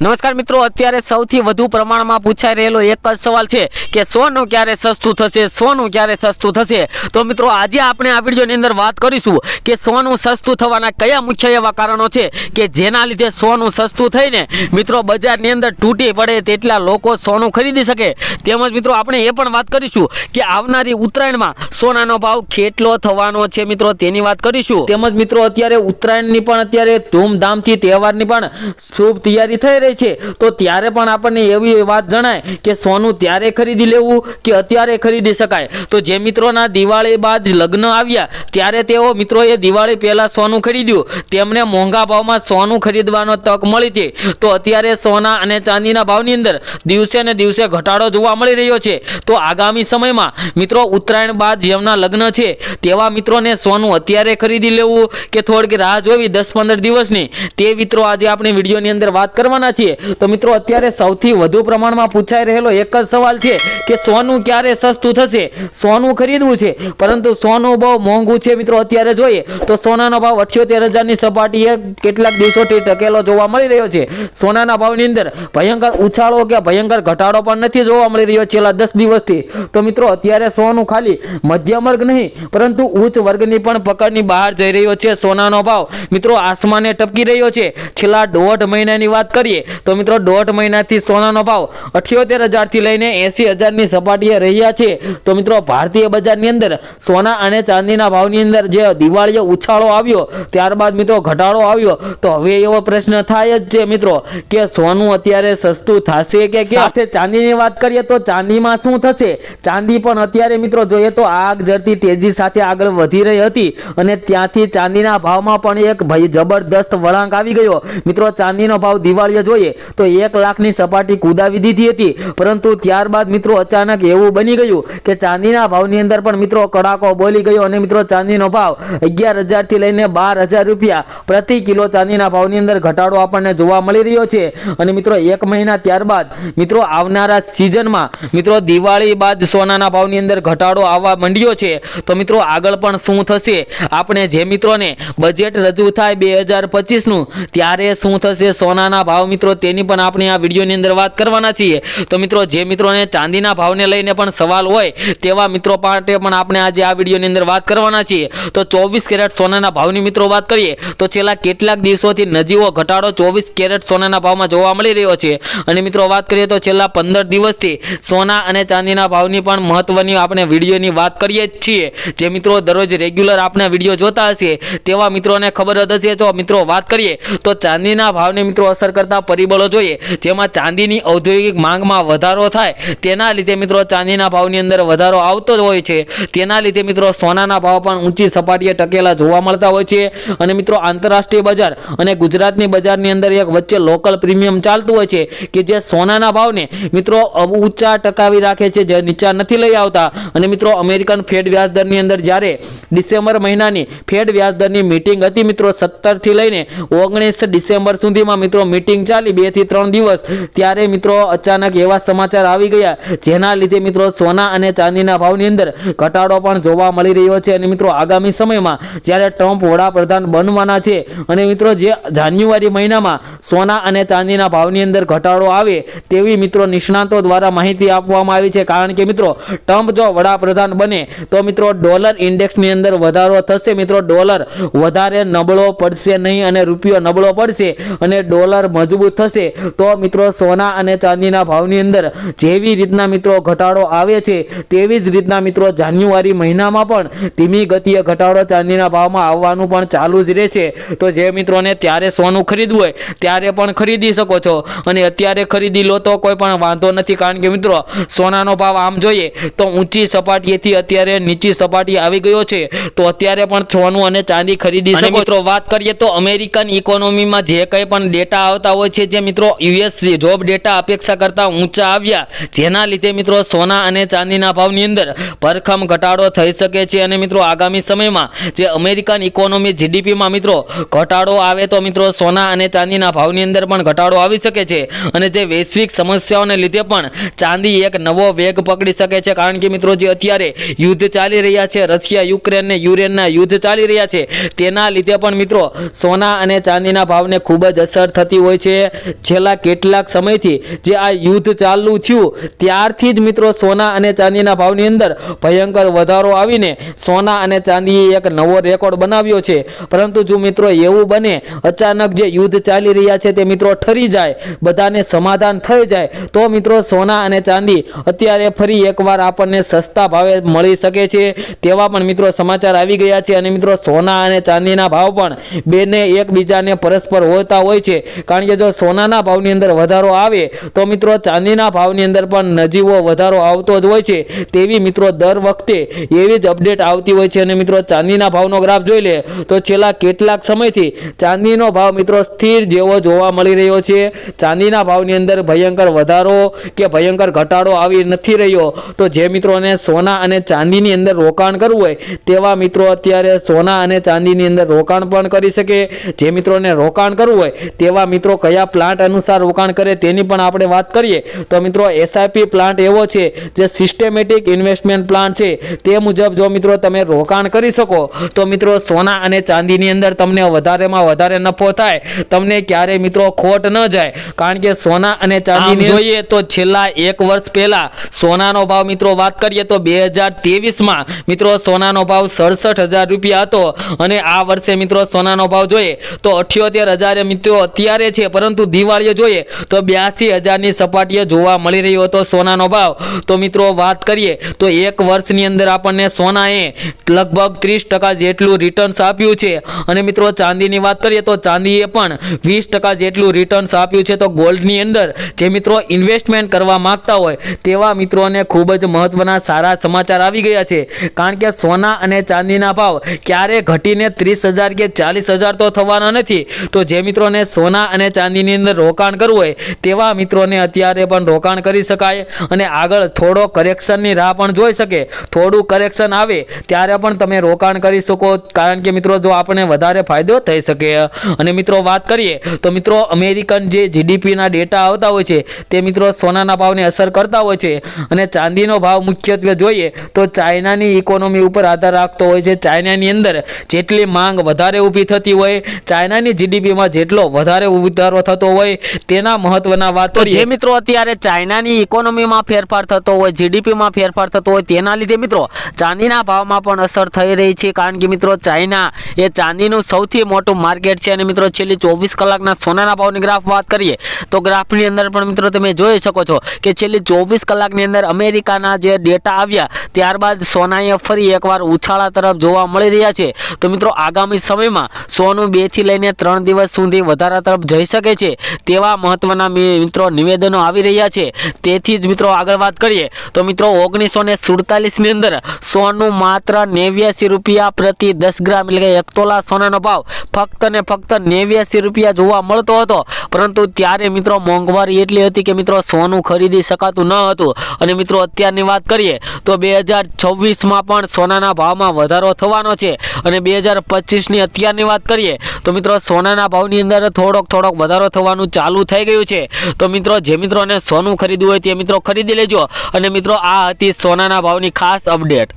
નમસ્કાર મિત્રો, અત્યારે સૌથી વધુ પ્રમાણમાં પૂછાઈ રહેલો એક જ સવાલ છે કે સોનું ક્યારે સસ્તું થશે, સોનું ક્યારે સસ્તું થશે? તો મિત્રો, આજે આપણે આ વિડીયોની અંદર વાત કરીશું કે સોનું સસ્તું થવાના કયા મુખ્ય એવા કારણો છે કે જેના લીધે સોનું સસ્તું થઈને મિત્રો, બજારની અંદર તૂટી પડે તેટલા લોકો સોનું ખરીદી શકે. તેમજ મિત્રો, આપણે એ પણ વાત કરીશું કે આવનારી ઉત્તરાયણમાં સોનાનો ભાવ કેટલો થવાનો છે મિત્રો, તેની વાત કરીશું. તેમજ મિત્રો, અત્યારે ઉત્તરાયણની પણ અત્યારે ધૂમધામથી તહેવારની પણ શુભ તૈયારી થઈ રહી છે. તો ત્યારે પણ આપણને એવી વાત જણાય કે સોનું ત્યારે ખરીદી લેવું કે અત્યારે ખરીદી શકાય. તો જે મિત્રોના દિવાળી બાદ લગ્ન આવ્યા, ત્યારે તેઓ મિત્રોએ દિવાળી પહેલાં સોનું ખરીદ્યું. તેમને મોંઘા ભાવમાં સોનું ખરીદવાનો તક મળી હતી તો અત્યારે સોના અને ચાંદીના ભાવની અંદર દિવસે ને દિવસે ઘટાડો જોવા મળી રહ્યો છે. તો આગામી સમયમાં મિત્રો ઉત્તરાયણ બાદ જેમના લગ્ન છે, તેવા મિત્રોને સોનું અત્યારે ખરીદી લેવું કે થોડીક રાહ જોવી દસ પંદર દિવસની, તે મિત્રો આજે આપણે વિડીયોની અંદર વાત કરવાના છીએ તો મિત્રો, અત્યારે સૌથી વધુ પ્રમાણમાં પૂછાઈ રહેલો એક જ સવાલ છે કે સોનું ક્યારે સસ્તું થશે? સોનું ખરીદવું છે. પરંતુ સોનું બહુ મોંઘું છે મિત્રો, અત્યારે જોઈએ તો સોનાનો ભાવ અઠ્યોતેર હજારની સપાટીએ કેટલાક દિવસોથી ટકેલો જોવા મળી રહ્યો છે. સોનાના ભાવની અંદર ભયંકર ઉછાળો કે ભયંકર ઘટાડો પણ નથી જોવા મળી રહ્યો છેલ્લા દસ દિવસથી. તો મિત્રો, અત્યારે સોનું ખાલી મધ્યમ વર્ગ નહીં, પરંતુ ઉચ્ચ વર્ગની પણ પકડની બહાર જઈ રહ્યો છે સોનાનો ભાવ. મિત્રો, આસમાને ટપકી રહ્યો છે. છેલ્લા દોઢ મહિનાની વાત કરીએ તો મિત્રો દોઢ મહિનાથી સોનાનો ભાવ અઠ્યોતેર હજારથી લઈને એંસી હજારની સપાટીએ રહ્યા છે. તો મિત્રો ભારતીય બજારની અંદર સોના અને ચાંદીના ભાવની અંદર જે દિવાળીએ ઉછાળો આવ્યો, ત્યારબાદ મિત્રો ઘટાડો આવ્યો, તો હવે એવો પ્રશ્ન થાય જ છે મિત્રો કે સોનું અત્યારે સસ્તું થશે કે? સાથે ચાંદીની વાત કરીએ તો ચાંદીમાં શું થશે? ચાંદી પણ અત્યારે મિત્રો જોઈએ તો આગ જરતી તેજી સાથે આગળ વધી રહી હતી અને ત્યાંથી ચાંદીના ભાવમાં પણ એક જબરદસ્ત વળાંક આવી ગયો. મિત્રો ચાંદીનો ભાવ દિવાળીએ જોઈએ. તો એક લાખની સપાટી કુદાવી દીધી હતી. પરંતુ ત્યારબાદ મિત્રો અચાનક એવું બની ગયું કે ચાંદીના ભાવની અંદર પણ મિત્રો કડાકો બોલી ગયો અને મિત્રો ચાંદીનો ભાવ અગિયાર હજારથી લઈને બાર હજાર રૂપિયા પ્રતિ કિલો ચાંદીના ભાવની અંદર ઘટાડો આપણને જોવા મળી રહ્યો છે. અને મિત્રો એક મહિના ત્યારબાદ મિત્રો આવનારા સિઝનમાં મિત્રો દિવાળી બાદ સોનાના ભાવની અંદર ઘટાડો આવવા માંડ્યો છે. તો મિત્રો આગળ પણ શું થશે? આપણે જે મિત્રોને બજેટ રજૂ થાય બે હજાર પચીસનું, ત્યારે શું થશે? સોનાના ભાવ મિત્રો તેની પણ આપણે આ વિડીયોની અંદર વાત કરવાના છીએ. તો મિત્રો, જે મિત્રોને ચાંદીના ભાવને લઈને પણ સવાલ હોય, તેવા મિત્રો માટે પણ આપણે આજે આ વિડીયોની અંદર વાત કરવાના છીએ. તો ચોવીસ કેરેટ સોનાના ભાવની મિત્રો વાત કરીએ, તો છેલ્લા કેટલાક દિવસોથી નજીવો ઘટાડો ચોવીસ કેરેટ સોનાના ભાવમાં જોવા મળી રહ્યો છે. અને મિત્રો, વાત કરીએ તો છેલ્લા પંદર દિવસથી સોના અને ચાંદીના ભાવની પણ મહત્વની આપણે વિડીયોની વાત કરીએ જ છીએ. જે મિત્રો દરરોજ રેગ્યુલર આપણે વીડિયો જોતા હશે, તેવા મિત્રોને ખબર જ હશે. તો મિત્રો, વાત કરીએ, તો ચાંદીના ભાવને મિત્રો અસર કરતા પરિબળો જોઈએ. જેમાં ચાંદીની ઔદ્યોગિક માંગમાં વધારો થાય, તેના લીધે મિત્રો ચાંદીના ભાવની અંદર વધારો આવતો જ હોય છે. તેના લીધે મિત્રો સોનાના ભાવ પણ ઊંચી સપાટીએ ટકેલા જોવા મળતા હોય છે. અને મિત્રો આંતરરાષ્ટ્રીય બજાર અને ગુજરાતની બજારની અંદર એક વચ્ચે લોકલ પ્રીમિયમ ચાલતું હોય છે કે જે સોનાના ભાવને મિત્રો ઊંચા ટકાવી રાખે છે, જે નીચા નથી લઈ આવતા. અને મિત્રો અમેરિકન ફેડ વ્યાજ દરની અંદર જ્યારે ડિસેમ્બર મહિનાની ફેડ વ્યાજ દરની મીટિંગ હતી, મિત્રો સત્તરથી લઈને ઓગણીસ ડિસેમ્બર સુધીમાં મિત્રો મીટિંગ ચાલી બેથી ત્રણ દિવસ ત્યારે મિત્રો અચાનક એવા સમાચાર આવી ગયા જેના લીધે મિત્રો સોના અને ચાંદીના ભાવની અંદર ઘટાડો પણ જોવા મળી રહ્યો છે અને મિત્રો આગામી સમયમાં જ્યારે ટ્રમ્પ વડાપ્રધાન બનવાના છે અને મિત્રો જે જાન્યુઆરી મહિનામાં સોના અને ચાંદીના ભાવની અંદર ઘટાડો આવે તેવી મિત્રો નિષ્ણાતો દ્વારા માહિતી આપવામાં આવી છે. કારણ કે મિત્રો ટ્રમ્પ જો વડાપ્રધાન બને તો મિત્રો ડોલર ઇન્ડેક્સની અંદર વધારો થશે. મિત્રો ડોલર વધારે નબળો પડશે નહીં અને રૂપિયો નબળો પડશે અને ડોલર મજબૂત થશે. તો મિત્રો સોના અને ચાંદીના ભાવની અંદર જેવી રીતના મિત્રો ઘટાડો આવે છે તેવી જ રીતના મિત્રો જાન્યુઆરી મહિનામાં પણ ધીમી ગતિએ ઘટાડો ચાંદીના ભાવમાં આવવાનું પણ ચાલુ જ રહેશે. તો જે મિત્રોને ત્યારે સોનું ખરીદવું હોય ત્યારે પણ ખરીદી શકો છો. અને અત્યારે ખરીદી લો તો કોઈ પણ વાંધો નથી કારણ કે મિત્રો સોનાનો ભાવ આમ જોઈએ તો ઊંચી સપાટીએથી અત્યારે નીચી સપાટી આવી ગયો છે. તો અત્યારે પણ સોનું અને ચાંદી ખરીદી શકો મિત્રો વાત કરીએ તો અમેરિકન ઇકોનોમીમાં જે કંઈ પણ ડેટા આવતા હોય છે જે મિત્રો યુએસ જોબ ડેટા અપેક્ષા કરતા ઊંચા આવ્યા. જેના લીધે મિત્રો સોના અને ચાંદીના ભાવની અંદર ભરખમ ઘટાડો થઈ શકે છે. અને મિત્રો આગામી સમયમાં જે અમેરિકન ઇકોનોમી જીડીપીમાં મિત્રો ઘટાડો આવે તો મિત્રો સોના અને ચાંદીના ભાવની અંદર પણ ઘટાડો આવી શકે છે. અને જે વૈશ્વિક સમસ્યાઓને લીધે પણ ચાંદી એક નવો વેગ પકડી શકે છે. કારણ કે મિત્રો જે અત્યારે યુદ્ધ ચાલી રહ્યા છે, રશિયા, યુક્રેન ને યુરેનના યુદ્ધ ચાલી રહ્યા છે, તેના લીધે પણ મિત્રો સોના અને ચાંદીના ભાવને ખૂબ જ અસર થતી હોય છે. છેલ્લા કેટલાક સમયથી જે આ યુદ્ધ ચાલુ થયું, ત્યારથી જ મિત્રો સોના અને ચાંદીના ભાવની અંદર ભયંકર વધારો આવીને સોના અને ચાંદીએ એક નવો રેકોર્ડ બનાવ્યો છે. પરંતુ જો મિત્રો એવું બને, અચાનક જે યુદ્ધ ચાલી રહ્યા છે તે મિત્રો ઠરી જાય, બધાને સમાધાન થઈ જાય, તો મિત્રો સોના અને ચાંદી અત્યારે ફરી એકવાર આપણને સસ્તા ભાવે મળી શકે છે. તેવા પણ મિત્રો સમાચાર આવી ગયા છે અને મિત્રો સોના અને ચાંદીના ભાવ પણ બેને એકબીજાને પરસ્પર હોતા હોય છે. કારણ કે જો સોનાના ભાવની અંદર વધારો આવે તો મિત્રો ચાંદીના ભાવની અંદર પણ નજીવો વધારો આવતો જ હોય છે. તેવી મિત્રો દર વખતે એવી જ અપડેટ આવતી હોય છે અને મિત્રો ચાંદીના ભાવનો ગ્રાફ જોઈ લે તો છેલ્લા કેટલાક સમયથી ચાંદીનો ભાવ મિત્રો સ્થિર જેવો જોવા મળી રહ્યો છે. ચાંદીના ભાવની અંદર ભયંકર વધારો કે ભયંકર ઘટાડો આવી નથી રહ્યો. તો જે મિત્રોને સોના અને ચાંદીની અંદર રોકાણ કરવું હોય તેવા મિત્રો અત્યારે સોના અને ચાંદીની અંદર રોકાણ પણ કરી શકે. જે મિત્રોને રોકાણ કરવું હોય તેવા મિત્રો કયા પ્લાન્ટ અનુસાર રોકાણ કરે તેની પણ આપણે વાત કરીએ તો મિત્રો એસઆઈપી પ્લાન્ટ એવો છે જે સિસ્ટેમેટિક ઇન્વેસ્ટમેન્ટ પ્લાન્ટ છે. તે મુજબ જો મિત્રો તમે રોકાણ કરી શકો તો મિત્રો સોના અને ચાંદીની અંદર તમને વધારેમાં વધારે નફો થાય. તમને ક્યારે મિત્રો ખોટ ન જાય. કારણ કે સોના અને ચાંદીની જોઈએ તો છેલ્લા એક વર્ષ પહેલા સોનાનો ભાવ મિત્રો વાત કરીએ તો બે હજાર ત્રેવીસમાં મિત્રો સોનાનો ભાવ સડસઠ હજાર રૂપિયા હતો. અને આ વર્ષે મિત્રો સોનાનો ભાવ જોઈએ તો અઠ્યોતેર હજારે મિત્રો અત્યારે છે પરંતુ દિવાળીએ જોઈએ તો બ્યાસી હજારની સપાટીએ જોવા મળી રહ્યો હતો સોનાનો ભાવ. તો મિત્રો વાત કરીએ તો એક વર્ષની અંદર આપણને સોનાએ લગભગ ત્રીસ ટકા જેટલું રિટર્ન્સ આપ્યું છે. અને મિત્રો ચાંદીની વાત કરીએ તો ચાંદીએ પણ વીસ ટકા જેટલું રિટર્ન્સ આપ્યું છે. તો ગોલ્ડની અંદર જે મિત્રો ઇન્વેસ્ટમેન્ટ કરવા માંગતા હોય તેવા મિત્રોને ખૂબ જ મહત્વના સારા સમાચાર આવી ગયા છે. કારણ કે સોના અને ચાંદીના ભાવ ક્યારે ઘટીને ત્રીસ હજાર કે ચાલીસ હજાર તો થવાના નથી. તો જે મિત્રોને સોના અને ચાંદીની અંદર રોકાણ કરવું હોય તેવા મિત્રોને અત્યારે પણ રોકાણ કરી શકાય અને આગળ થોડો કરેક્શનની રાહ પણ જોઈ શકે. થોડું કરેક્શન આવે ત્યારે પણ તમે રોકાણ કરી શકો. કારણ કે મિત્રો, જો આપણને વધારે ફાયદો થઈ શકે અને મિત્રો, વાત કરીએ, તો મિત્રો, અમેરિકન જે જીડીપીના ડેટા આવતા હોય છે, તે મિત્રો સોનાના ભાવને અસર કરતા હોય છે અને ચાંદીનો ભાવ મુખ્યત્વે જોઈએ તો ચાઇનાની ઇકોનોમી ઉપર આધાર રાખતો હોય છે. ચાઇનાની અંદર જેટલી માંગ વધારે ઊભી થતી હોય, ચાઇનાની જીડીપીમાં જેટલો વધારે વધારો થતો હોય તેના મહત્વના વાત જે મિત્રો અત્યારે ચાઇનાની ઇકોનોમીમાં ફેરફાર થતો હોય જીડીપીમાં ફેરફાર થતો હોય તેના લીધે મિત્રો ચાંદીના ભાવમાં પણ અસર થઈ રહી છે. કારણ કે મિત્રો ચાઇના એ ચાંદીનું સૌથી મોટું માર્કેટ છે અને મિત્રો છેલ્લી ચોવીસ કલાકના સોનાના ભાવની ગ્રાફ વાત કરીએ તો ગ્રાફની અંદર પણ મિત્રો તમે જોઈ શકો છો કે છેલ્લી ચોવીસ કલાકની અંદર અમેરિકાના જે ડેટા આવ્યા ત્યારબાદ સોનાએ ફરી એકવાર ઉછાળા તરફ જોવા મળી રહ્યા છે. તો મિત્રો, આગામી સમયમાં સોનું બેથી લઈને ત્રણ દિવસ સુધી વધારા તરફ જઈ શકે છે તેવા મહત્વના મિત્રો નિવેદનો આવી રહ્યા છે. તેથી જ મિત્રો, આગળ વાત કરીએ તો મિત્રો, ઓગણીસો ને સુડતાલીસની અંદર સોનું માત્ર નેવ્યાસી રૂપિયા પ્રતિ દસ ગ્રામ એટલે કે એક તોલા સોનાનો ભાવ ફક્ત ને ફક્ત નેવ્યાસી રૂપિયા જોવા મળતો હતો. પરંતુ ત્યારે મિત્રો, મોંઘવારી એટલી હતી કે મિત્રો, સોનું ખરીદી શકાતું ન હતું. અને મિત્રો, અત્યારની વાત કરીએ તો બે હજાર છવ્વીસમાં પણ સોનાના ભાવમાં વધારો થવાનો છે અને બે હજાર પચીસની અત્યારની વાત કરીએ તો મિત્રો સોનાના ભાવની અંદર થોડોક થોડોક વધારો થવાનું ચાલુ થઈ ગયું છે. તો મિત્રો જે મિત્રોને સોનું ખરીદવું હોય તે મિત્રો ખરીદી લેજો અને મિત્રો આ હતી સોનાના ભાવની ખાસ અપડેટ.